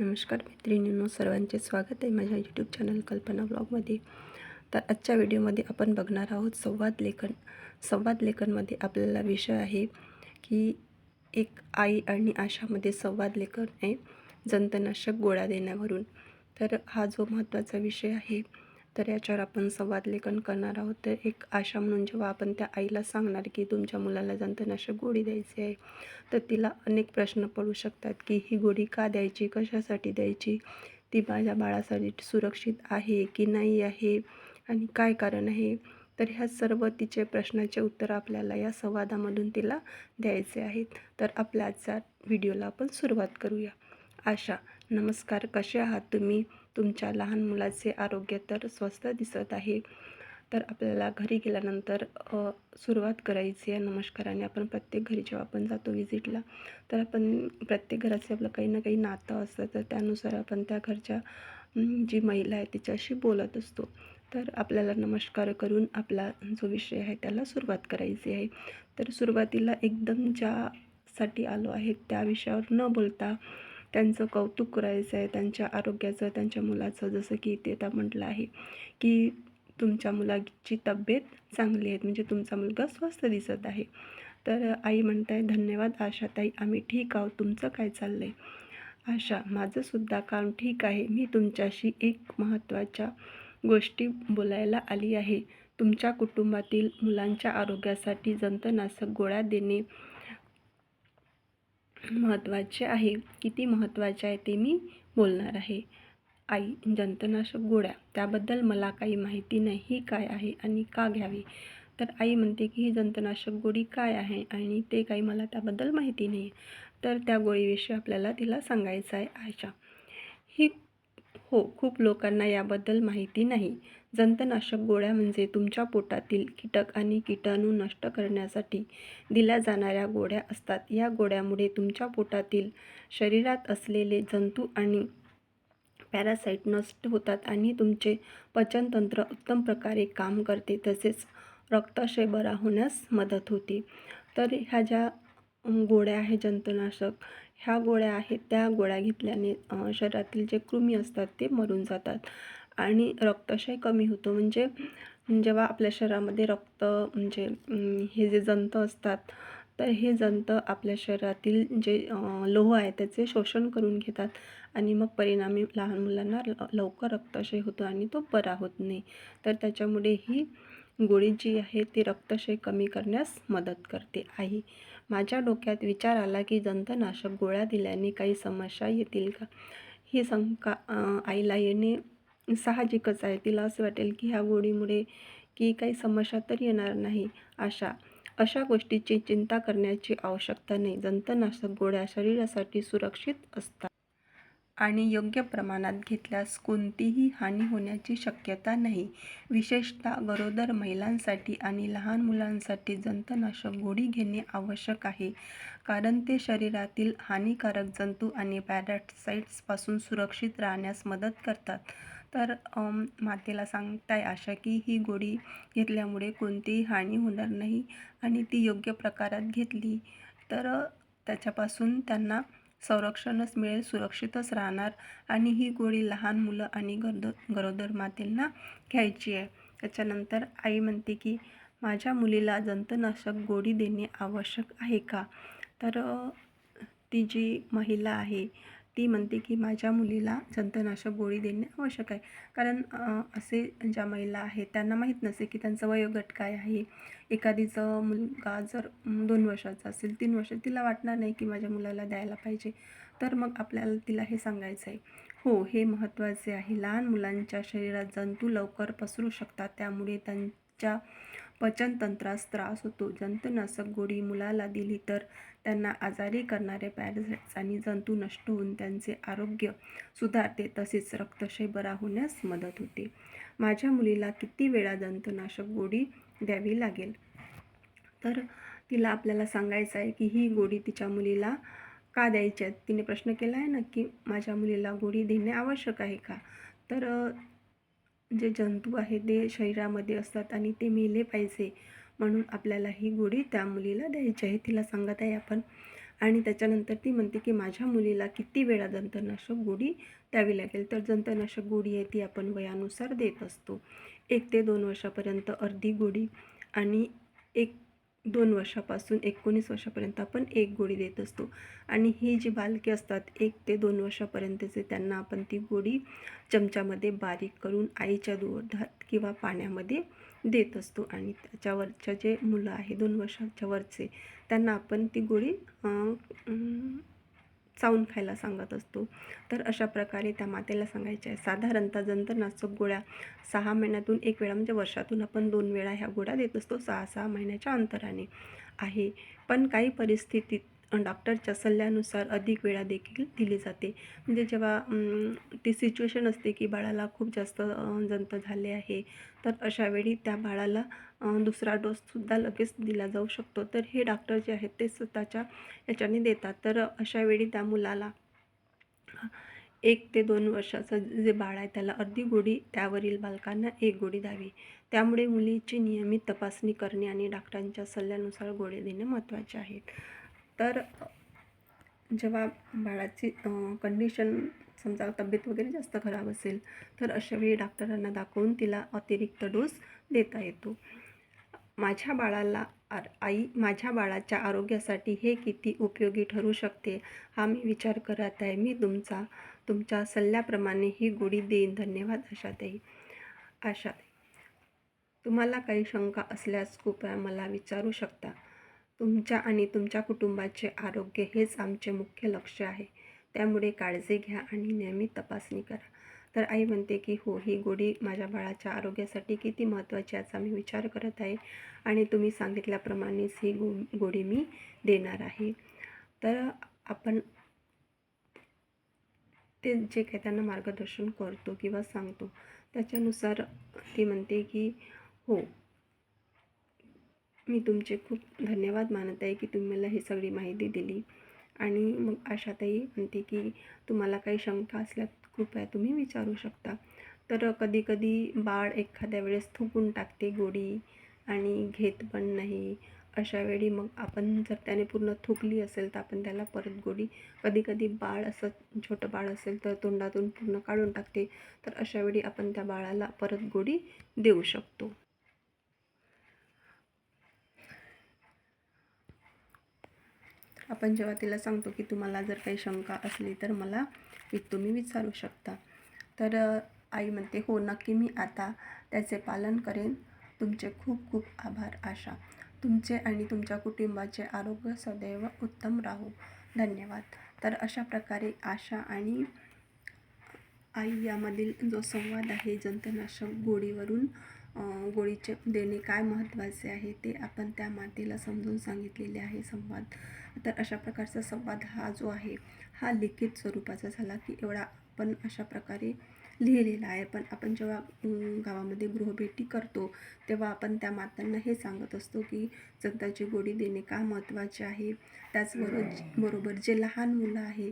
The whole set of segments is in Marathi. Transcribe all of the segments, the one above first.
नमस्कार मैत्रिणींनो सर्वांचे स्वागत आहे माझ्या यूट्यूब चॅनल कल्पना ब्लॉगमध्ये तर आजच्या व्हिडिओमध्ये आपण बघणार आहोत संवाद लेखन. संवाद लेखनमध्ये आपल्याला विषय आहे की एक आई आणि आशामध्ये संवाद लेखन आहे जंतनाशक गोळ्या देण्यावरून. तर हा जो महत्त्वाचा विषय आहे तर याच्यावर आपण संवाद लेखन करणार आहोत. तर एक आशा म्हणून जेव्हा आपण त्या आईला सांगणार की तुमच्या मुलाला जंतनाशक गोळी द्यायची आहे तर तिला अनेक प्रश्न पडू शकतात की ही गोडी का द्यायची कशासाठी द्यायची ती माझ्या बाळासाठी सुरक्षित आहे की नाही आहे आणि काय कारण आहे? तर ह्या सर्व तिचे प्रश्नाचे उत्तर आपल्याला या संवादामधून तिला द्यायचे आहेत. तर आपल्या आजच्या व्हिडिओला आपण सुरुवात करूया. आशा नमस्कार. कसे आहात तुम्ही? तुमच्या लहान मुलाचे आरोग्य तर स्वस्त दिसत आहे. तर आपल्याला घरी गेल्यानंतर सुरुवात करायची आहे नमस्काराने. आपण प्रत्येक घरी जेव्हा आपण जातो विजिटला तर आपण प्रत्येक घराचे आपलं काही ना काही नातं असतं. तर त्यानुसार आपण त्या घरच्या जी महिला आहे तिच्याशी बोलत असतो. तर आपल्याला नमस्कार करून आपला जो विषय आहे त्याला सुरुवात करायची आहे. तर सुरुवातीला एकदम ज्यासाठी आलो आहे त्या विषयावर न बोलता त्यांचं कौतुक करायचं आहे त्यांच्या आरोग्याचं त्यांच्या मुलाचं. जसं की इथे आता म्हटलं आहे की तुमच्या मुलाची तब्येत चांगली आहे म्हणजे तुमचा मुलगा स्वस्थ दिसत आहे. तर आई म्हणत आहे धन्यवाद आशाताई आम्ही ठीक आहोत. तुमचं काय चाललं आहे आशा माझंसुद्धा काम ठीक आहे. मी तुमच्याशी एक महत्त्वाच्या गोष्टी बोलायला आली आहे. तुमच्या कुटुंबातील मुलांच्या आरोग्यासाठी जंतनाशक गोळ्या देणे महत्त्वाचे आहे. किती महत्त्वाचे आहे ते मी बोलणार आहे. आई जंतनाशक गोळ्या त्याबद्दल मला काही माहिती नाही ही काय आहे आणि का घ्यावी? तर आई म्हणते की ही जंतनाशक गोळी काय आहे आणि ते काही मला त्याबद्दल माहिती नाही. तर त्या गोळीविषयी आपल्याला तिला सांगायचं आहे आशा ही हो खूप लोकांना याबद्दल माहिती नाही. जंतनाशक गोळ्या म्हणजे तुमच्या पोटातील कीटक आणि किटाणू नष्ट करण्यासाठी दिल्या जाणाऱ्या गोळ्या असतात. या गोळ्यामुळे तुमच्या पोटातील शरीरात असलेले जंतू आणि पॅरासाईट नष्ट होतात आणि तुमचे पचनतंत्र उत्तम प्रकारे काम करते तसेच रक्ताशय बरा होण्यास मदत होते. तर ह्या ज्या गोळ्या आहे जंतुनाशक ह्या गोळ्या आहेत त्या गोळ्या घेतल्याने शरीरातील जे कृमी असतात ते मरून जातात आणि रक्तक्षय कमी होतो. म्हणजे जेव्हा आपल्या शरीरामध्ये रक्त म्हणजे हे जे जंत असतात तर हे जंत आपल्या शरीरातील जे लोह आहे त्याचे शोषण करून घेतात आणि मग परिणामी लहान मुलांना ल- लवकर रक्तक्षय होतो आणि तो बरा होत नाही. तर त्याच्यामुळे ही गोळी जी आहे ती रक्तक्षय कमी करण्यास मदत करते. आहे माझ्या डोक्यात विचार आला की जंतनाशक गोळ्या दिल्याने काही समस्या येतील का? ही शंका आईला येणे साहजिकच आहे. तिला असं वाटेल की ह्या गोळीमुळे की काही समस्या तर येणार नाही. अशा अशा गोष्टीची चिंता करण्याची आवश्यकता नाही. जंतनाशक गोळ्या शरीरासाठी सुरक्षित असतात. आणि योग्य प्रमाणात घेतल्यास कोणतीही हानी होण्याची शक्यता नाही. विशेषतः गरोदर महिलांसाठी आणि लहान मुलांसाठी जंतनाशक गोळी घेणे आवश्यक आहे कारण ते शरीरातील हानिकारक जंतू आणि पॅरासाइट्सपासून सुरक्षित राहण्यास मदत करतात. तर मातेला सांगताय आशा की ही गोळी घेतल्यामुळे कोणतीही हानी होणार नाही आणि ती योग्य प्रकारात घेतली तर त्याच्यापासून त्यांना संरक्षणच मिळेल सुरक्षितच राहणार आणि ही गोळी लहान मुलं आणि गरोदर गरोदर मातेंना घ्यायची आहे. त्याच्यानंतर आई म्हणते की माझ्या मुलीला जंतनाशक गोळी देणे आवश्यक आहे का? तर ती जी महिला आहे ती म्हणते की माझ्या मुलीला जंतनाशक गोळी देणे आवश्यक आहे. कारण असे ज्या महिला आहेत त्यांना माहीत नसे की त्यांचं वयोगट काय आहे. एखादीचं मुलगा जर दोन वर्षाचा असेल तीन वर्ष तिला वाटणार नाही की माझ्या मुलाला द्यायला पाहिजे. तर मग आपल्याला तिला हे सांगायचं आहे. हो हे महत्त्वाचे आहे. लहान मुलांच्या शरीरात जंतू लवकर पसरू शकतात. त्यामुळे त्यां त्यांच्या पचनतंत्रास त्रास होतो. जंतनाशक गोळी मुलाला दिली तर त्यांना आजारी करणारे पॅरासाइट्स आणि जंतू नष्ट होऊन त्यांचे आरोग्य सुधारते तसेच रक्तक्षय बरा होण्यास मदत होते. माझ्या मुलीला किती वेळा जंतनाशक गोळी द्यावी लागेल? तर तिला आपल्याला सांगायचं आहे की ही गोळी तिच्या मुलीला का द्यायची आहे? तिने प्रश्न केला आहे ना की माझ्या मुलीला गोळी देणे आवश्यक आहे का? तर जे जंतू आहे ते शरीरामध्ये असतात आणि ते मेले पाहिजे म्हणून आपल्याला ही गोळी त्या मुलीला द्यायची आहे. तिला सांगत आहे आपण. आणि त्याच्यानंतर ती म्हणते की माझ्या मुलीला किती वेळा जंतनाशक गोळी द्यावी लागेल? तर जंतनाशक गोळी आहे ती आपण वयानुसार देत असतो. एक ते दोन वर्षापर्यंत अर्धी गोळी आणि एक दोन वर्षापासून एकोणीस वर्षापर्यंत आपण एक गोळी देत असतो. आणि ही जी बालके असतात एक ते दोन वर्षापर्यंतचे त्यांना आपण ती गोळी चमच्यामध्ये बारीक करून आईच्या दुधात किंवा पाण्यामध्ये देत असतो. आणि त्याच्यावरच्या जे मुलं आहे दोन वर्षाच्या वरचे त्यांना आपण ती गोळी चावून खायला सांगत असतो. तर अशा प्रकारे त्या मातेला सांगायचे आहे. साधारणतः जंतरनाशक गोळ्या सहा महिन्यातून एक वेळा म्हणजे वर्षातून आपण दोन वेळा ह्या गोळ्या देत असतो सहा सहा महिन्याच्या अंतराने आहे. पण काही परिस्थितीत डॉक्टरच्या सल्ल्यानुसार अधिक वेळा देखील दिली जाते. म्हणजे जेव्हा ती सिच्युएशन असते की बाळाला खूप जास्त जंत झाले आहे तर अशावेळी त्या बाळाला दुसरा डोससुद्धा लगेच दिला जाऊ शकतो. तर हे डॉक्टर जे आहेत ते स्वतःच्या याच्याने देतात. तर अशावेळी त्या मुलाला एक ते दोन वर्षाचं जे बाळ आहे त्याला अर्धी गोडी त्यावरील बालकांना एक गोळी द्यावी. त्यामुळे मुलीची नियमित तपासणी करणे आणि डॉक्टरांच्या सल्ल्यानुसार गोळे देणे महत्त्वाचे आहेत तर जेव्हा बाळाची कंडिशन समजा तब्येत वगैरे जास्त खराब असेल तर अशावेळी डॉक्टरांना दाखवून तिला अतिरिक्त डोस देता येतो. माझ्या बाळाला आर आई माझ्या बाळाच्या आरोग्यासाठी हे किती उपयोगी ठरू शकते हा मी विचार करत आहे. मी तुमचा तुमच्या सल्ल्याप्रमाणे ही गोळी देईन. धन्यवाद. आशाताई. आशाताई तुम्हाला काही शंका असल्यास कृपया मला विचारू शकता. तुमच्या आणि तुमच्या कुटुंबाचे आरोग्य हेच आमचे मुख्य लक्ष आहे. त्यामुळे काळजी घ्या आणि नियमित तपासणी करा. तर आई म्हणते की हो ही गोडी माझ्या बाळाच्या आरोग्यासाठी किती महत्त्वाची याचा मी विचार करत आहे आणि तुम्ही सांगितल्याप्रमाणेच ही गो गोडी मी देणार आहे. तर आपण ते जे काही त्यांना मार्गदर्शन करतो किंवा सांगतो त्याच्यानुसार ती म्हणते की हो मी तुमचे खूप धन्यवाद मानत आहे की तुम्ही मला ही सगळी माहिती दिली. आणि मग आशाताई म्हणते की तुम्हाला काही शंका असल्यास कृपया तुम्ही विचारू शकता. तर कधीकधी बाळ एखाद्या वेळेस थुकून टाकते गोडी आणि घेत पण नाही. अशा वेळी मग आपण जर त्याने पूर्ण थुकली असेल तर आपण त्याला परत गोडी. कधीकधी बाळ असं छोटं बाळ असेल तर तोंडातून पूर्ण काढून टाकते. तर अशा वेळी आपण त्या बाळाला परत गोडी देऊ शकतो. आपण जेव्हा तिला सांगतो की तुम्हाला जर काही शंका असली तर मला तुम्ही विचारू शकता. तर आई म्हणते हो नक्की मी आता त्याचे पालन करेन. तुमचे खूप खूप आभार आशा. तुमचे आणि तुमच्या कुटुंबाचे आरोग्य सदैव उत्तम राहो. धन्यवाद. तर अशा प्रकारे आशा आणि आई यामधील जो संवाद आहे जंतनाशक गोडीवरून गोळीचे देणे काय महत्त्वाचे आहे ते आपण त्या मातेला समजून सांगितलेले आहे संवाद. तर अशा प्रकारचा संवाद हा जो आहे हा लिखित स्वरूपाचा झाला की एवढा आपण अशा प्रकारे लिहिलेला आहे. पण आपण जेव्हा गावामध्ये गृहभेटी करतो तेव्हा आपण त्या मातांना हे सांगत असतो की जगताची गोळी देणे का महत्त्वाचे आहे? त्याचबरोबर बरोबर जे लहान मुलं आहे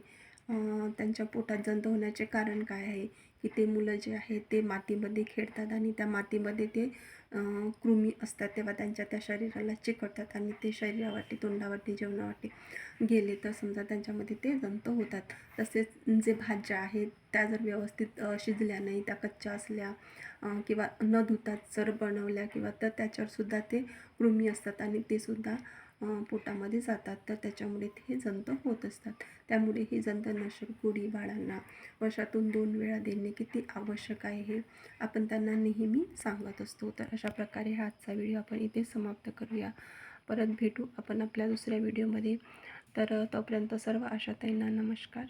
त्यांच्या पोटात जंत होण्याचे कारण काय आहे? की ते मुलं जे आहे ते मातीमध्ये खेळतात आणि त्या मातीमध्ये ते कृमी असतात. तेव्हा त्यांच्या त्या शरीराला चिकटतात आणि ते शरीरावरती तोंडावरती जेवणावरती गेले तर समजा त्यांच्यामध्ये ते जंत होतात. तसेच जे भाज्या आहेत त्या जर व्यवस्थित शिजल्या नाही त्या कच्च्या असल्या किंवा न धुतात जर बनवल्या किंवा तर त्याच्यावरसुद्धा ते कृमी असतात आणि ते सुद्धा पोटामध्ये जातात तर त्याच्यामुळे ते जंत होत असतात. त्यामुळे ही जंतनाशक गोळी बाळांना वर्षातून दोन वेळा देणे किती आवश्यक आहे हे आपण त्यांना नेहमी सांगत असतो. तर अशा प्रकारे हा आजचा व्हिडिओ आपण इथे समाप्त करूया. परत भेटू आपण आपल्या दुसऱ्या व्हिडिओमध्ये. तर तोपर्यंत सर्व आशाताईंना नमस्कार.